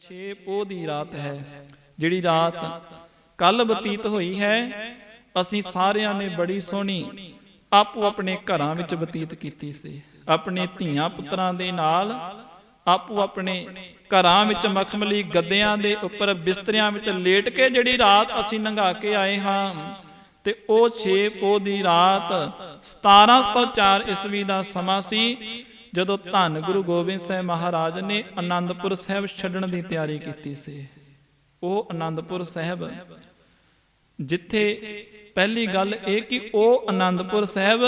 6 ਪੋਹ ਦੀ ਰਾਤ ਹੈ, ਜਿਹੜੀ ਰਾਤ ਕੱਲ ਬਤੀਤ ਹੋਈ ਹੈ, ਅਸੀਂ ਸਾਰਿਆਂ ਨੇ ਬੜੀ ਸੋਹਣੀ ਆਪੋ ਆਪਣੇ ਘਰਾਂ ਵਿੱਚ ਬਤੀਤ ਕੀਤੀ ਸੀ। ਆਪਣੇ ਧੀਆਂ ਪੁੱਤਰਾਂ ਦੇ ਨਾਲ ਆਪੋ ਆਪਣੇ ਘਰਾਂ ਵਿੱਚ ਮਖਮਲੀ ਗੱਦਿਆਂ ਦੇ ਉੱਪਰ ਬਿਸਤਰਿਆਂ ਵਿੱਚ ਲੇਟ ਕੇ ਜਿਹੜੀ ਰਾਤ ਅਸੀਂ ਲੰਘਾ ਕੇ ਆਏ ਹਾਂ ਤੇ ਉਹ 6 ਪੋਹ ਦੀ ਰਾਤ 1704 ਈਸਵੀ ਦਾ ਸਮਾਂ ਸੀ। ਜਦੋਂ ਧੰਨ ਗੁਰੂ ਗੋਬਿੰਦ ਸਾਹਿਬ ਮਹਾਰਾਜ ਨੇ ਆਨੰਦਪੁਰ ਸਾਹਿਬ ਛੱਡਣ ਦੀ ਤਿਆਰੀ ਕੀਤੀ ਸੀ, ਉਹ ਆਨੰਦਪੁਰ ਸਾਹਿਬ, ਜਿੱਥੇ ਪਹਿਲੀ ਗੱਲ ਇਹ ਕਿ ਉਹ ਆਨੰਦਪੁਰ ਸਾਹਿਬ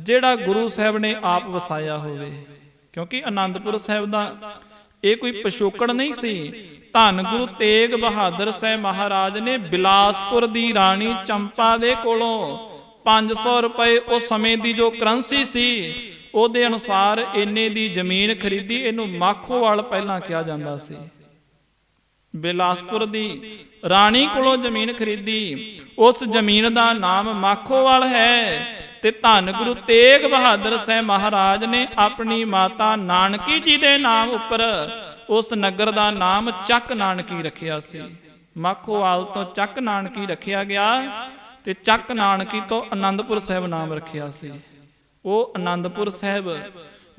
ਜਿਹੜਾ ਗੁਰੂ ਸਾਹਿਬ ਨੇ ਆਪ ਵਸਾਇਆ ਹੋਵੇ। ਕਿਉਂਕਿ ਆਨੰਦਪੁਰ ਸਾਹਿਬ ਦਾ ਇਹ ਕੋਈ ਪਿਛੋਕੜ ਨਹੀਂ ਸੀ। ਧੰਨ ਗੁਰੂ ਤੇਗ ਬਹਾਦਰ ਸਾਹਿਬ ਮਹਾਰਾਜ ਨੇ ਬਿਲਾਸਪੁਰ ਦੀ ਰਾਣੀ ਚੰਪਾ ਦੇ ਕੋਲੋਂ 500 ਰੁਪਏ ਉਸ ਸਮੇਂ ਦੀ ਜੋ ਕਰੰਸੀ ਸੀ ਉਹਦੇ ਅਨੁਸਾਰ ਇੰਨੇ ਦੀ ਜ਼ਮੀਨ ਖਰੀਦੀ, ਇਹਨੂੰ ਮਾਖੋਵਾਲ ਪਹਿਲਾਂ ਕਿਹਾ ਜਾਂਦਾ ਸੀ। ਬਿਲਾਸਪੁਰ ਦੀ ਰਾਣੀ ਕੋਲੋਂ ਜ਼ਮੀਨ ਖਰੀਦੀ, ਉਸ ਜ਼ਮੀਨ ਦਾ ਨਾਮ ਮਾਖੋਵਾਲ ਹੈ ਤੇ ਧੰਨ ਗੁਰੂ ਤੇਗ ਬਹਾਦਰ ਸਾਹਿਬ ਮਹਾਰਾਜ ਨੇ ਆਪਣੀ ਮਾਤਾ ਨਾਨਕੀ ਜੀ ਦੇ ਨਾਮ ਉੱਪਰ ਉਸ ਨਗਰ ਦਾ ਨਾਮ ਚੱਕ ਨਾਨਕੀ ਰੱਖਿਆ ਸੀ। ਮਾਖੋਵਾਲ ਤੋਂ ਚੱਕ ਨਾਨਕੀ ਰੱਖਿਆ ਗਿਆ ਤੇ ਚੱਕ ਨਾਨਕੀ ਤੋਂ ਆਨੰਦਪੁਰ ਸਾਹਿਬ ਨਾਮ ਰੱਖਿਆ ਸੀ। ਉਹ ਆਨੰਦਪੁਰ ਸਾਹਿਬ,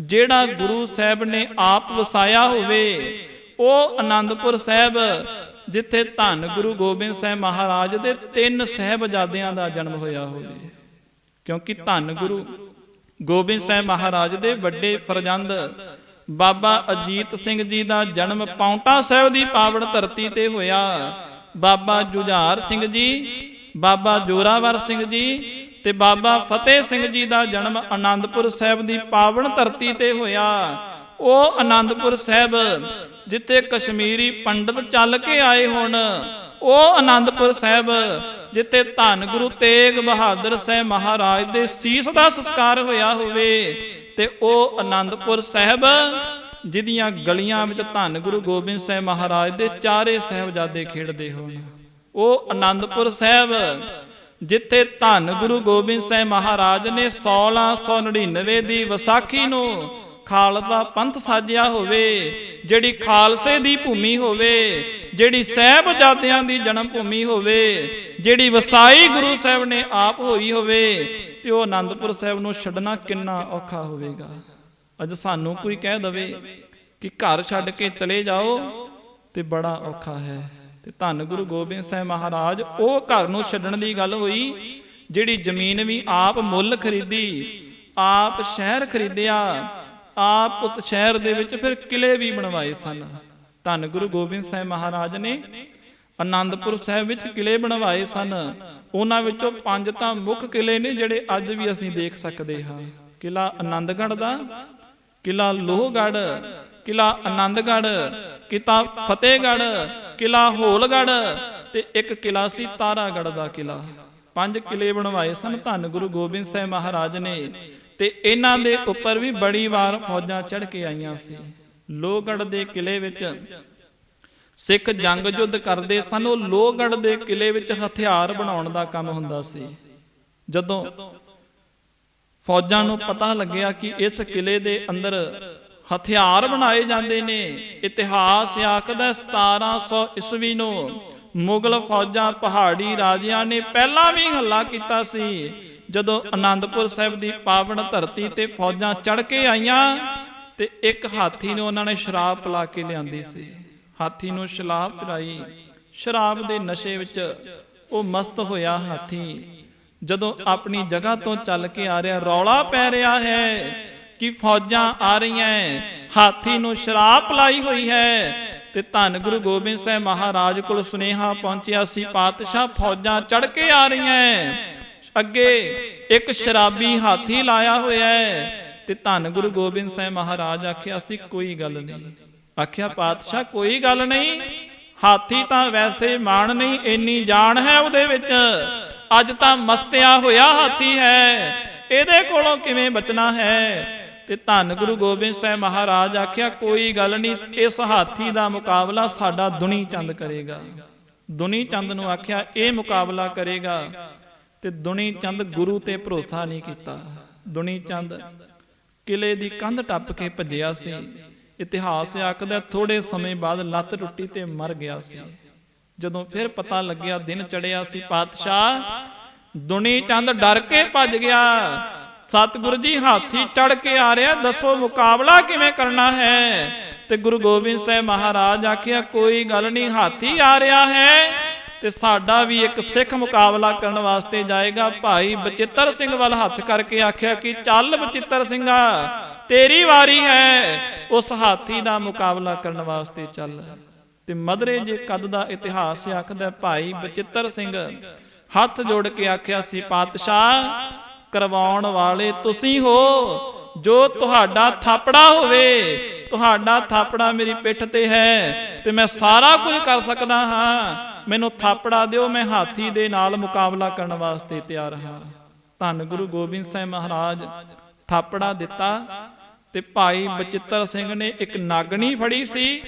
ਜਿਹੜਾ ਗੁਰੂ ਸਾਹਿਬ ਨੇ ਆਪ ਵਸਾਇਆ ਹੋਵੇ, ਉਹ ਆਨੰਦਪੁਰ ਸਾਹਿਬ, ਜਿੱਥੇ ਧੰਨ ਗੁਰੂ ਗੋਬਿੰਦ ਸਾਹਿਬ ਮਹਾਰਾਜ ਦੇ ਤਿੰਨ ਸਹਿਬਜ਼ਾਦਿਆਂ ਦਾ ਜਨਮ ਹੋਇਆ ਹੋਵੇ। ਕਿਉਂਕਿ ਧੰਨ ਗੁਰੂ ਗੋਬਿੰਦ ਸਾਹਿਬ ਮਹਾਰਾਜ ਦੇ ਵੱਡੇ ਫਰਜ਼ੰਦ, ਬਾਬਾ ਅਜੀਤ ਸਿੰਘ ਜੀ ਦਾ ਜਨਮ ਪੌਂਟਾ ਸਾਹਿਬ ਦੀ ਪਾਵਨ ਧਰਤੀ ਤੇ ਹੋਇਆ। ਬਾਬਾ ਜੁਝਾਰ ਸਿੰਘ ਜੀ, ਬਾਬਾ ਜੋਰਾਵਰ ਸਿੰਘ ਜੀ ਤੇ ਬਾਬਾ ਫਤਿਹ ਸਿੰਘ ਜੀ ਦਾ ਜਨਮ ਆਨੰਦਪੁਰ ਸਾਹਿਬ ਦੀ ਪਾਵਨ ਧਰਤੀ ਤੇ ਹੋਇਆ। ਉਹ ਆਨੰਦਪੁਰ ਸਾਹਿਬ, ਜਿੱਥੇ ਕਸ਼ਮੀਰੀ ਪੰਡਤ ਚੱਲ ਕੇ ਆਏ ਹੁਣ। ਉਹ ਆਨੰਦਪੁਰ ਸਾਹਿਬ, ਜਿੱਥੇ ਧੰਨ ਗੁਰੂ ਤੇਗ ਬਹਾਦਰ ਸਾਹਿਬ ਮਹਾਰਾਜ ਦੇ ਸੀਸ ਦਾ ਸੰਸਕਾਰ ਹੋਇਆ ਹੋਵੇ, ਤੇ ਉਹ ਆਨੰਦਪੁਰ ਸਾਹਿਬ, ਜਿਹਦੀਆਂ ਗਲੀਆਂ ਵਿੱਚ ਧੰਨ ਗੁਰੂ ਗੋਬਿੰਦ ਸਾਹਿਬ ਮਹਾਰਾਜ ਦੇ ਚਾਰੇ ਸਾਹਿਬਜ਼ਾਦੇ ਖੇਡਦੇ ਹੋਣ। ਉਹ ਆਨੰਦਪੁਰ ਸਾਹਿਬ ਜਿੱਥੇ ਧੰਨ ਗੁਰੂ ਗੋਬਿੰਦ ਸਾਹਿਬ ਮਹਾਰਾਜ ਨੇ 1699 ਦੀ ਵਿਸਾਖੀ ਨੂੰ ਖਾਲਸਾ ਪੰਥ ਸਾਜਿਆ ਹੋਵੇ, ਜਿਹੜੀ ਖਾਲਸੇ ਦੀ ਭੂਮੀ ਹੋਵੇ, ਜਿਹੜੀ ਸਹਿਬਜ਼ਾਦਿਆਂ ਦੀ ਜਨਮ ਭੂਮੀ ਹੋਵੇ, ਜਿਹੜੀ ਵਸਾਈ ਗੁਰੂ ਸਾਹਿਬ ਨੇ ਆਪ ਹੋਈ ਹੋਵੇ, ਤੇ ਉਹ ਆਨੰਦਪੁਰ ਸਾਹਿਬ ਨੂੰ ਛੱਡਣਾ ਕਿੰਨਾ ਔਖਾ ਹੋਵੇਗਾ। ਅੱਜ ਸਾਨੂੰ ਕੋਈ ਕਹਿ ਦਵੇ ਕਿ ਘਰ ਛੱਡ ਕੇ ਚਲੇ ਜਾਓ, ਤੇ ਬੜਾ ਔਖਾ ਹੈ। ਤੇ ਧੰਨ ਗੁਰੂ ਗੋਬਿੰਦ ਸਾਹਿਬ ਮਹਾਰਾਜ, ਉਹ ਘਰ ਨੂੰ ਛੱਡਣ ਦੀ ਗੱਲ ਹੋਈ, ਜਿਹੜੀ ਜ਼ਮੀਨ ਵੀ ਆਪ ਮੁੱਲ ਖਰੀਦੀ, ਆਪ ਸ਼ਹਿਰ ਖਰੀਦਿਆ, ਆਪ ਉਸ ਸ਼ਹਿਰ ਦੇ ਵਿੱਚ ਫਿਰ ਕਿਲੇ ਵੀ ਬਣਵਾਏ ਸਨ। ਧੰਨ ਗੁਰੂ ਗੋਬਿੰਦ ਸਾਹਿਬ ਮਹਾਰਾਜ ਨੇ ਆਨੰਦਪੁਰ ਸਾਹਿਬ ਵਿੱਚ ਕਿਲੇ ਬਣਵਾਏ ਸਨ। ਉਹਨਾਂ ਵਿੱਚੋਂ ਪੰਜ ਤਾਂ ਮੁੱਖ ਕਿਲੇ ਨੇ, ਜਿਹੜੇ ਅੱਜ ਵੀ ਅਸੀਂ ਦੇਖ ਸਕਦੇ ਹਾਂ। ਕਿਲਾ ਆਨੰਦਗੜ੍ਹ ਦਾ, ਕਿਲਾ ਲੋਹਗੜ੍ਹ, ਕਿਲਾ ਆਨੰਦਗੜ੍ਹ ਕਿਤਾ ਫਤਿਹਗੜ੍ਹ ਕਿਲਾ ਹੋਲਗੜ ਤੇ ਇੱਕ ਕਿਲਾ ਸੀ ਤਾਰਾਗੜ੍ਹ ਦਾ ਕਿਲਾ। ਪੰਜ ਕਿਲੇ ਬਣਵਾਏ ਸਨ ਧੰਨ ਗੁਰੂ ਗੋਬਿੰਦ ਸਾਹਿਬ ਮਹਾਰਾਜ ਨੇ ਤੇ ਇਹਨਾਂ ਦੇ ਉੱਪਰ ਵੀ ਬੜੀ ਵਾਰ ਫੌਜਾਂ ਚੜ੍ਹ ਕੇ ਆਈਆਂ ਸੀ। ਲੋਹਗੜ੍ਹ ਦੇ ਕਿਲੇ ਵਿੱਚ ਸਿੱਖ ਜੰਗ ਯੁੱਧ ਕਰਦੇ ਸਨ, ਉਹ ਲੋਹਗੜ੍ਹ ਦੇ ਕਿਲੇ ਵਿੱਚ ਹਥਿਆਰ ਬਣਾਉਣ ਦਾ ਕੰਮ ਹੁੰਦਾ ਸੀ। ਜਦੋਂ ਫੌਜਾਂ ਨੂੰ ਪਤਾ ਲੱਗਿਆ ਕਿ ਇਸ ਕਿਲੇ ਦੇ ਅੰਦਰ ਹਥਿਆਰ ਬਣਾਏ ਜਾਂਦੇ ਨੇ। ਇਤਿਹਾਸ ਆਖਦਾ 1700 ਈਸਵੀ ਨੂੰ ਮੁਗਲ ਫੌਜਾਂ ਪਹਾੜੀ ਰਾਜਿਆਂ ਨੇ ਪਹਿਲਾਂ ਵੀ ਹੱਲਾ ਕੀਤਾ ਸੀ। ਜਦੋਂ ਆਨੰਦਪੁਰ ਸਾਹਿਬ ਦੀ ਪਾਵਨ ਧਰਤੀ ਤੇ ਫੌਜਾਂ ਚੜ ਕੇ ਆਈਆਂ ਤੇ ਇੱਕ ਹਾਥੀ ਨੂੰ ਉਹਨਾਂ ਨੇ ਸ਼ਰਾਬ ਪਿਲਾ ਕੇ ਲਿਆਂਦੀ ਸੀ। ਹਾਥੀ ਨੂੰ ਸ਼ਰਾਬ ਪਿਲਾਈ। ਸ਼ਰਾਬ ਦੇ ਨਸ਼ੇ ਵਿੱਚ ਉਹ ਮਸਤ ਹੋਇਆ ਹਾਥੀ। ਜਦੋਂ ਆਪਣੀ ਜਗ੍ਹਾ ਤੋਂ ਚੱਲ ਕੇ ਆ ਰਿਹਾ, ਰੌਲਾ ਪੈ ਰਿਹਾ ਹੈ ਕਿ ਫੌਜਾਂ ਆ ਰਹੀਆਂ ਹਾਥੀ ਨੂੰ ਸ਼ਰਾਬ ਪਲਾਈ ਹੋਈ ਹੈ ਤੇ ਧੰਨ ਗੁਰੂ ਗੋਬਿੰਦ ਸਾਹਿਬ ਮਹਾਰਾਜ ਕੋਲ ਸੁਨੇਹਾ ਪਹੁੰਚਿਆ ਸੀ, ਪਾਤਸ਼ਾਹ ਫੌਜਾਂ ਚੜ ਕੇ ਆ ਰਹੀਆਂ ਅੱਗੇ ਇੱਕ ਸ਼ਰਾਬੀ ਹਾਥੀ ਲਾਇਆ ਹੋਇਆ ਹੈ ਤੇ ਧੰਨ ਗੁਰੂ ਗੋਬਿੰਦ ਸਾਹਿਬ ਮਹਾਰਾਜ ਆਖਿਆ ਸੀ, ਕੋਈ ਗੱਲ ਨਹੀਂ। ਆਖਿਆ, ਪਾਤਸ਼ਾਹ, ਕੋਈ ਗੱਲ ਨਹੀਂ। ਹਾਥੀ ਤਾਂ ਵੈਸੇ ਮਾਣ ਨਹੀਂ, ਇੰਨੀ ਜਾਣ ਹੈ ਉਹਦੇ ਵਿੱਚ। ਅੱਜ ਤਾਂ ਮਸਤਿਆ ਹੋਇਆ ਹਾਥੀ ਹੈ। ਇਹਦੇ ਕੋਲੋਂ ਕਿਵੇਂ ਬਚਣਾ ਹੈ? ਤੇ ਧੰਨ ਗੁਰੂ ਗੋਬਿੰਦ ਸਾਹਿਬ ਮਹਾਰਾਜ ਆਖਿਆ, ਕੋਈ ਗੱਲ ਨਹੀਂ, ਇਸ ਹਾਥੀ ਦਾ ਮੁਕਾਬਲਾ ਸਾਡਾ ਦੁਨੀ ਚੰਦ ਕਰੇਗਾ। ਦੁਨੀ ਚੰਦ ਨੂੰ ਆਖਿਆ, ਇਹ ਮੁਕਾਬਲਾ ਕਰੇਗਾ। ਤੇ ਦੁਨੀ ਚੰਦ ਗੁਰੂ ਤੇ ਭਰੋਸਾ ਨਹੀਂ ਕੀਤਾ। ਦੁਨੀ ਚੰਦ ਕਿਲੇ ਦੀ ਕੰਧ ਟੱਪ ਕੇ ਭੱਜਿਆ ਸੀ। ਇਤਿਹਾਸ ਆਖਦਾ ਥੋੜੇ ਸਮੇਂ ਬਾਅਦ ਲੱਤ ਟੁੱਟੀ ਤੇ ਮਰ ਗਿਆ ਸੀ। ਜਦੋਂ ਫਿਰ ਪਤਾ ਲੱਗਿਆ, ਦਿਨ ਚੜਿਆ ਸੀ, ਪਾਤਸ਼ਾਹ, ਦੁਨੀ ਚੰਦ ਡਰ ਕੇ ਭੱਜ ਗਿਆ। ਸਤਿਗੁਰੂ ਜੀ ਹਾਥੀ ਚੜ ਕੇ ਆ ਰਿਹਾ, ਦੱਸੋ ਮੁਕਾਬਲਾ ਕਿਵੇਂ ਕਰਨਾ ਹੈ? ਤੇ ਗੁਰੂ ਗੋਬਿੰਦ ਸਾਹਿਬ ਮਹਾਰਾਜ ਆਖਿਆ, ਕੋਈ ਗੱਲ ਨਹੀਂ, ਹਾਥੀ ਆ ਰਿਹਾ ਹੈ ਤੇ ਸਾਡਾ ਵੀ ਇੱਕ ਸਿੱਖ ਮੁਕਾਬਲਾ ਕਰਨ ਵਾਸਤੇ ਜਾਏਗਾ। ਭਾਈ ਬਚਿੱਤਰ ਸਿੰਘ ਵੱਲ ਹੱਥ ਕਰਕੇ ਆਖਿਆ ਕਿ ਚੱਲ ਬਚਿੱਤਰ ਸਿੰਘਾ, ਤੇਰੀ ਵਾਰੀ ਹੈ, ਉਸ ਹਾਥੀ ਦਾ ਮੁਕਾਬਲਾ ਕਰਨ ਵਾਸਤੇ ਚੱਲ। ਤੇ ਮਦਰੇ ਜੇ ਕਦ ਦਾ ਇਤਿਹਾਸ ਆਖਦਾ ਭਾਈ ਬਚਿੱਤਰ ਸਿੰਘ ਹੱਥ ਜੋੜ ਕੇ ਆਖਿਆ ਸੀ, ਪਾਤਸ਼ਾਹ ਕਰਵਾਉਣ ਵਾਲੇ ਤੁਸੀਂ ਹੋ, ਜੋ ਤੁਹਾਡਾ ਥਾਪੜਾ ਹੋਵੇ, ਤੁਹਾਡਾ ਥਾਪੜਾ ਮੇਰੀ ਪਿੱਠ ਤੇ ਹੈ ਤੇ ਮੈਂ ਸਾਰਾ ਕੁਝ ਕਰ ਸਕਦਾ ਹਾਂ। ਮੈਨੂੰ ਥਾਪੜਾ ਦਿਓ, ਮੈਂ ਹਾਥੀ ਦੇ ਨਾਲ ਮੁਕਾਬਲਾ ਕਰਨ ਵਾਸਤੇ ਤਿਆਰ ਹਾਂ। ਧੰਨ ਗੁਰੂ ਗੋਬਿੰਦ ਸਿੰਘ ਮਹਾਰਾਜ, ਥਾਪੜਾ ਦਿੱਤਾ ਤੇ ਭਾਈ ਬਚਿੱਤਰ ਸਿੰਘ ਨੇ ਇੱਕ ਨਾਗਣੀ ਫੜੀ ਸੀ।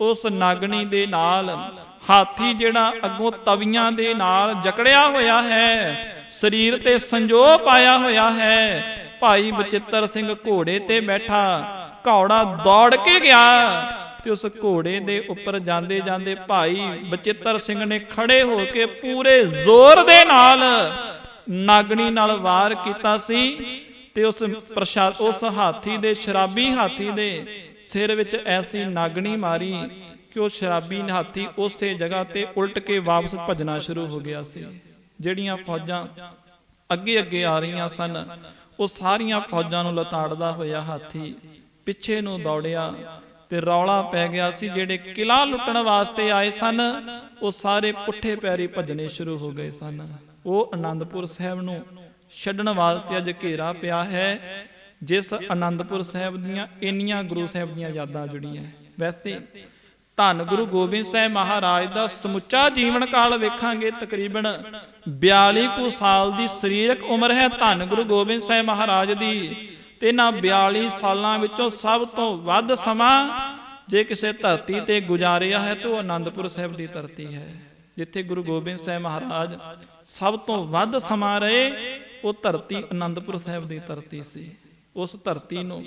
ਉਸ ਨਾਗਣੀ ਦੇ ਨਾਲ ਹਾਥੀ ਜਿਹੜਾ ਅੱਗੋਂ ਤਵੀਆਂ ਦੇ ਨਾਲ ਜਕੜਿਆ ਹੋਇਆ ਹੈ, ਸਰੀਰ ਤੇ ਸੰਜੋ ਪਾਇਆ ਹੋਇਆ ਹੈ। ਭਾਈ ਬਚਿੱਤਰ ਸਿੰਘ ਘੋੜੇ ਤੇ ਬੈਠਾ, ਘੋੜਾ ਦੌੜ ਕੇ ਗਿਆ ਤੇ ਉਸ ਘੋੜੇ ਦੇ ਉੱਪਰ ਜਾਂਦੇ ਜਾਂਦੇ ਭਾਈ ਬਚਿੱਤਰ ਸਿੰਘ ਨੇ ਖੜੇ ਹੋ ਕੇ ਪੂਰੇ ਜ਼ੋਰ ਦੇ ਨਾਲ ਨਾਗਣੀ ਨਾਲ ਵਾਰ ਕੀਤਾ ਸੀ ਤੇ ਉਸ ਪ੍ਰਸ਼ਾਦ ਉਸ ਹਾਥੀ ਦੇ, ਸ਼ਰਾਬੀ ਹਾਥੀ ਦੇ ਸਿਰ ਵਿੱਚ ਐਸੀ ਨਾਗਣੀ ਮਾਰੀ ਕਿ ਉਹ ਸ਼ਰਾਬੀ ਹਾਥੀ ਉਸੇ ਜਗ੍ਹਾ ਤੇ ਉਲਟ ਕੇ ਵਾਪਸ ਭੱਜਣਾ ਸ਼ੁਰੂ ਹੋ ਗਿਆ ਸੀ। ਜਿਹੜੀਆਂ ਫੌਜਾਂ ਅੱਗੇ ਅੱਗੇ ਆ ਰਹੀਆਂ ਸਨ, ਉਹ ਸਾਰੀਆਂ ਫੌਜਾਂ ਨੂੰ ਲਤਾੜਦਾ ਹੋਇਆ ਹਾਥੀ ਪਿੱਛੇ ਨੂੰ ਦੌੜਿਆ ਤੇ ਰੌਲਾ ਪੈ ਗਿਆ ਸੀ। ਜਿਹੜੇ ਕਿਲਾ ਲੁੱਟਣ ਵਾਸਤੇ ਆਏ ਸਨ, ਉਹ ਸਾਰੇ ਪੁੱਠੇ ਪੈਰੀ ਭੱਜਣੇ ਸ਼ੁਰੂ ਹੋ ਗਏ ਸਨ। ਉਹ ਆਨੰਦਪੁਰ ਸਾਹਿਬ ਨੂੰ ਛੱਡਣ ਵਾਸਤੇ ਅੱਜ ਘੇਰਾ ਪਿਆ ਹੈ। ਜਿਸ ਆਨੰਦਪੁਰ ਸਾਹਿਬ ਦੀਆਂ ਇੰਨੀਆਂ ਗੁਰੂ ਸਾਹਿਬ ਦੀਆਂ ਯਾਦਾਂ ਜੁੜੀਆਂ। ਵੈਸੇ ਧੰਨ ਗੁਰੂ ਗੋਬਿੰਦ ਸਾਹਿਬ ਮਹਾਰਾਜ ਦਾ ਸਮੁੱਚਾ ਜੀਵਨ ਕਾਲ ਵੇਖਾਂਗੇ ਤਕਰੀਬਨ 42 ਕੁ ਸਾਲ ਦੀ ਸਰੀਰਕ ਉਮਰ ਹੈ ਧੰਨ ਗੁਰੂ ਗੋਬਿੰਦ ਸਾਹਿਬ ਮਹਾਰਾਜ ਦੀ ਤੇ ਇਹਨਾਂ 42 ਸਾਲਾਂ ਵਿੱਚੋਂ ਸਭ ਤੋਂ ਵੱਧ ਸਮਾਂ ਜੇ ਕਿਸੇ ਧਰਤੀ ਤੇ ਗੁਜ਼ਾਰਿਆ ਹੈ ਤਾਂ ਉਹ ਆਨੰਦਪੁਰ ਸਾਹਿਬ ਦੀ ਧਰਤੀ ਹੈ, ਜਿੱਥੇ ਗੁਰੂ ਗੋਬਿੰਦ ਸਾਹਿਬ ਮਹਾਰਾਜ ਸਭ ਤੋਂ ਵੱਧ ਸਮਾਂ ਰਹੇ, ਉਹ ਧਰਤੀ ਆਨੰਦਪੁਰ ਸਾਹਿਬ ਦੀ ਧਰਤੀ ਸੀ। ਉਸ ਧਰਤੀ ਨੂੰ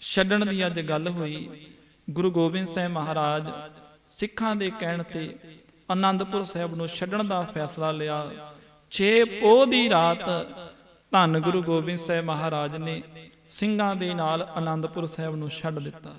ਛੱਡਣ ਦੀ ਅੱਜ ਗੱਲ ਹੋਈ। ਗੁਰੂ ਗੋਬਿੰਦ ਸਾਹਿਬ ਮਹਾਰਾਜ ਸਿੱਖਾਂ ਦੇ ਕਹਿਣ ਤੇ ਆਨੰਦਪੁਰ ਸਾਹਿਬ ਨੂੰ ਛੱਡਣ ਦਾ ਫੈਸਲਾ ਲਿਆ। 6 ਪੋਹ ਦੀ ਰਾਤ ਧੰਨ ਗੁਰੂ ਗੋਬਿੰਦ ਸਾਹਿਬ ਮਹਾਰਾਜ ਨੇ ਸਿੰਘਾਂ ਦੇ ਨਾਲ ਆਨੰਦਪੁਰ ਸਾਹਿਬ ਨੂੰ ਛੱਡ ਦਿੱਤਾ।